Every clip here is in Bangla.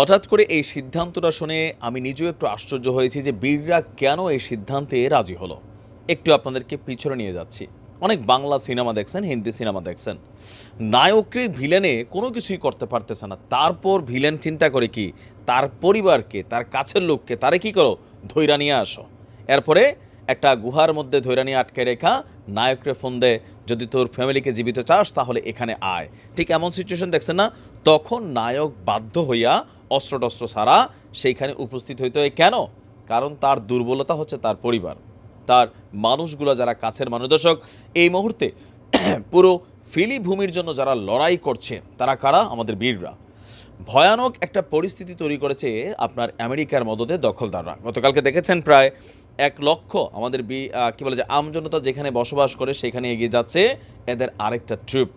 হঠাৎ করে এই সিদ্ধান্তটা শুনে আমি নিজেও একটু আশ্চর্য হয়েছি যে বীররা কেন এই সিদ্ধান্তে রাজি হলো। একটু আপনাদেরকে পিছনে নিয়ে যাচ্ছি। অনেক বাংলা সিনেমা দেখছেন, হিন্দি সিনেমা দেখছেন। নায়ককে, ভিলেনে কোনো কিছুই করতে পারতেছে না। তারপর ভিলেন চিন্তা করে কি, তার পরিবারকে, তার কাছের লোককে, তারে কি করো? ধৈরা নিয়ে আসো। এরপরে একটা গুহার মধ্যে ধৈরা নিয়ে আটকে রেখা নায়করে ফোন দে, যদি তোর ফ্যামিলিকে জীবিত চাস তাহলে এখানে আয়। ঠিক এমন সিচুয়েশন দেখছেন না? তখন নায়ক বাধ্য হইয়া অস্ত্র টস্ত্র ছাড়া সেইখানে উপস্থিত হইতে হয়। কেন? কারণ তার দুর্বলতা হচ্ছে তার পরিবার। তার মানুষগুলো যারা কাছের মানুষ দর্শক এই মুহূর্তে পুরো ফিলি ভূমির জন্য যারা লড়াই করছে, তারা কারা? আমাদের বীররা। ভয়ানক একটা পরিস্থিতি তৈরি করেছে আপনার আমেরিকার মদতে দখলদাররা। গতকালকে দেখেছেন প্রায় এক লক্ষ আমাদের বি কি বলে যে আমজনতা যেখানে বসবাস করে, সেখানে এগিয়ে যাচ্ছে এদের আরেকটা ট্রিপ।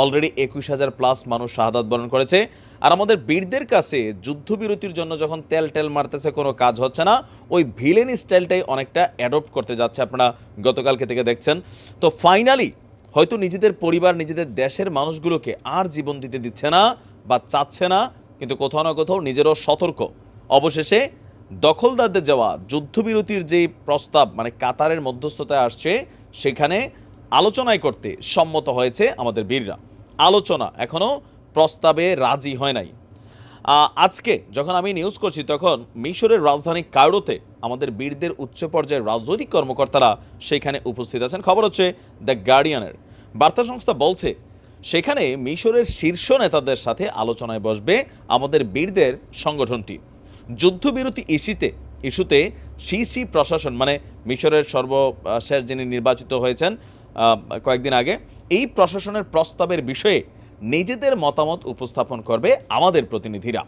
অলরেডি একুশ হাজার প্লাস মানুষ শাহাদাত বরণ করেছে। আর আমাদের বীরদের কাছে যুদ্ধবিরতির জন্য যখন তেল টেল মারতেছে, কোনো কাজ হচ্ছে না। ওই ভিলেন স্টাইলটাই অনেকটা অ্যাডপ্ট করতে যাচ্ছে আপনারা গতকালকে থেকে দেখছেন। তো ফাইনালি হয়তো নিজেদের পরিবার, নিজেদের দেশের মানুষগুলোকে আর জীবন দিতে দিচ্ছে না বা চাচ্ছে না, কিন্তু কোথাও না কোথাও নিজেরও সতর্ক। অবশেষে দখলদারদের যাওয়া যুদ্ধবিরতির যে প্রস্তাব মানে কাতারের মধ্যস্থতায় আসছে, সেখানে আলোচনায় করতে সম্মত হয়েছে আমাদের বীররা। আলোচনা এখনও প্রস্তাবে রাজি হয় নাই। আজকে যখন আমি নিউজ করছি, তখন মিশরের রাজধানী কায়রোতে আমাদের বীরদের উচ্চ পর্যায়ের রাজনৈতিক কর্মকর্তারা সেখানে উপস্থিত আছেন। খবর হচ্ছে দ্য গার্ডিয়ানের বার্তা সংস্থা বলছে, সেখানে মিশরের শীর্ষ নেতাদের সাথে আলোচনায় বসবে আমাদের বীরদের সংগঠনটি। যুদ্ধবিরতি ইস্যুতে ইস্যুতে সিসি প্রশাসন মানে মিশরের সর্বশেষ যিনি নির্বাচিত হয়েছেন কয়েকদিন আগে, এই প্রশাসনের প্রস্তাবের বিষয়ে নিজেদের মতামত উপস্থাপন করবে আমাদের প্রতিনিধিরা।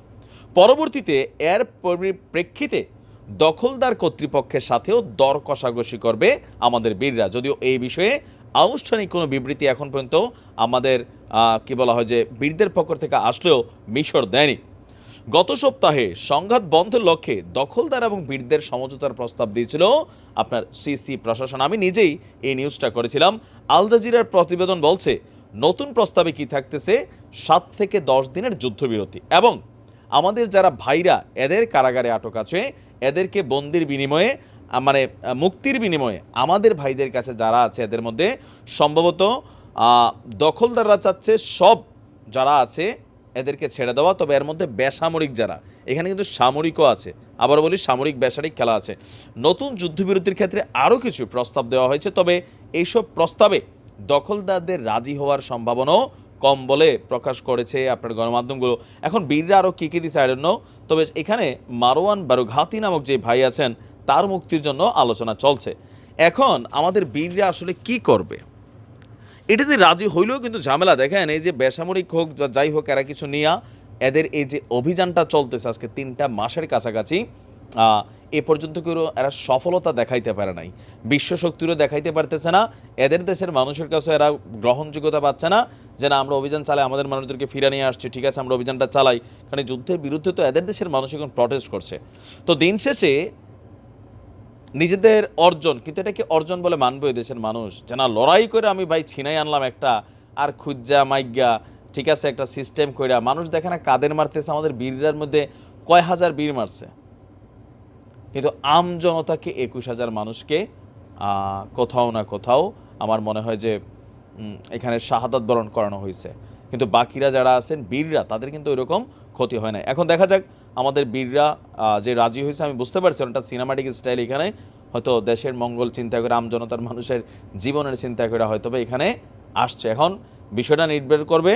পরবর্তীতে এর পরিপ্রেক্ষিতে দখলদার কর্তৃপক্ষের সাথেও দর কষাকষি করবে আমাদের বীররা। যদিও এই বিষয়ে আনুষ্ঠানিক কোনো বিবৃতি এখন পর্যন্ত আমাদের কি বলা হয় যে, বীরদের পক্ষ থেকে আসলেও মিশর দেয়নি। গত সপ্তাহে সংঘাত বন্ধের লক্ষ্যে দখলদার এবং বীরদের সমঝোতার প্রস্তাব দিয়েছিল আপনার সিসি প্রশাসন। আমি নিজেই এই নিউজটা করেছিলাম। আল জাজিরার প্রতিবেদন বলছে, নতুন প্রস্তাবে কি থাকতেছে? সাত থেকে দশ দিনের যুদ্ধবিরতি। এবং আমাদের যারা ভাইরা, এদের কারাগারে আটক আছে, এদেরকে বন্দির বিনিময়ে মানে মুক্তির বিনিময়ে আমাদের ভাইদের কাছে যারা আছে, এদের মধ্যে সম্ভবত দখলদাররা চাচ্ছে সব যারা আছে এদেরকে ছেড়ে দেওয়া, তবে এর মধ্যে বেসামরিক যারা, এখানে কিন্তু সামরিকও আছে। আবার বলি, সামরিক বেসামরিক খেলা আছে। নতুন যুদ্ধবিরতির ক্ষেত্রে আরও কিছু প্রস্তাব দেওয়া হয়েছে, তবে এইসব প্রস্তাবে দখলদারদের রাজি হওয়ার সম্ভাবনাও কম বলে প্রকাশ করেছে আপনার গণমাধ্যমগুলো। এখন বীররা আরও কী কী দিচ্ছে আইডন্য তবে এখানে মারোয়ান বারুঘাতি নামক যে ভাই আছেন, তার মুক্তির জন্য আলোচনা চলছে। এখন আমাদের বীররা আসলে কি করবে? এটাতে রাজি হইলেও কিন্তু ঝামেলা। দেখেন, এই যে বেসামরিক হোক বা যাই হোক, এরা কিছু নিয়া এদের এই যে অভিযানটা চলতেছে আজকে তিনটা মাসের কাছাকাছি এ পর্যন্ত কেউ এরা সফলতা দেখাইতে পারে নাই। বিশ্ব শক্তিরও দেখাইতে পারতেছে না। এদের দেশের মানুষের কাছে এরা গ্রহণযোগ্যতা পাচ্ছে না যে না, আমরা অভিযান চালাই, আমাদের মানুষদেরকে ফিরে নিয়ে আসছি, ঠিক আছে, আমরা অভিযানটা চালাই। কারণ যুদ্ধের বিরুদ্ধে তো এদের দেশের মানুষ এখন প্রটেস্ট করছে। তো দিন শেষে নিজেদের অর্জন, কিন্তু এটাকে অর্জন বলে মানবে দেশের মানুষ? যে না, লড়াই করে আমি ভাই ছিনাই আনলাম একটা, আর খুজ্জা মাইগা ঠিক আছে, একটা সিস্টেম কইরা। মানুষ দেখে না কাদের মারতেছে? আমাদের বীররার মধ্যে কয় হাজার বীর মারছে? কিন্তু আম জনতাকে একুশ হাজার মানুষকে কোথাও না কোথাও আমার মনে হয় যে এখানে শাহাদাত বরণ করানো হয়েছে কিন্তু বাকিরা যারা আছেন, বীররা, তাদের কিন্তু ওইরকম ক্ষতি হয় না এখন দেখা যাক আমাদের বীররা যে রাজি হয়েছে, আমি বুঝতে পারছি ওটা সিনেমাটিক স্টাইল এখানে, হয়তো দেশের মঙ্গল চিন্তা করে আমজনতার মানুষের জীবনের চিন্তা করে হয়তো এখানে আসছে। এখন বিষয়টা নির্ভর করবে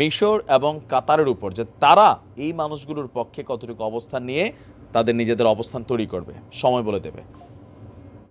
মিশর এবং কাতারের উপর, যে তারা এই মানুষগুলোর পক্ষে কতটুকু অবস্থান নিয়ে তাদের নিজেদের অবস্থান তৈরি করবে। সময় বলে দেবে।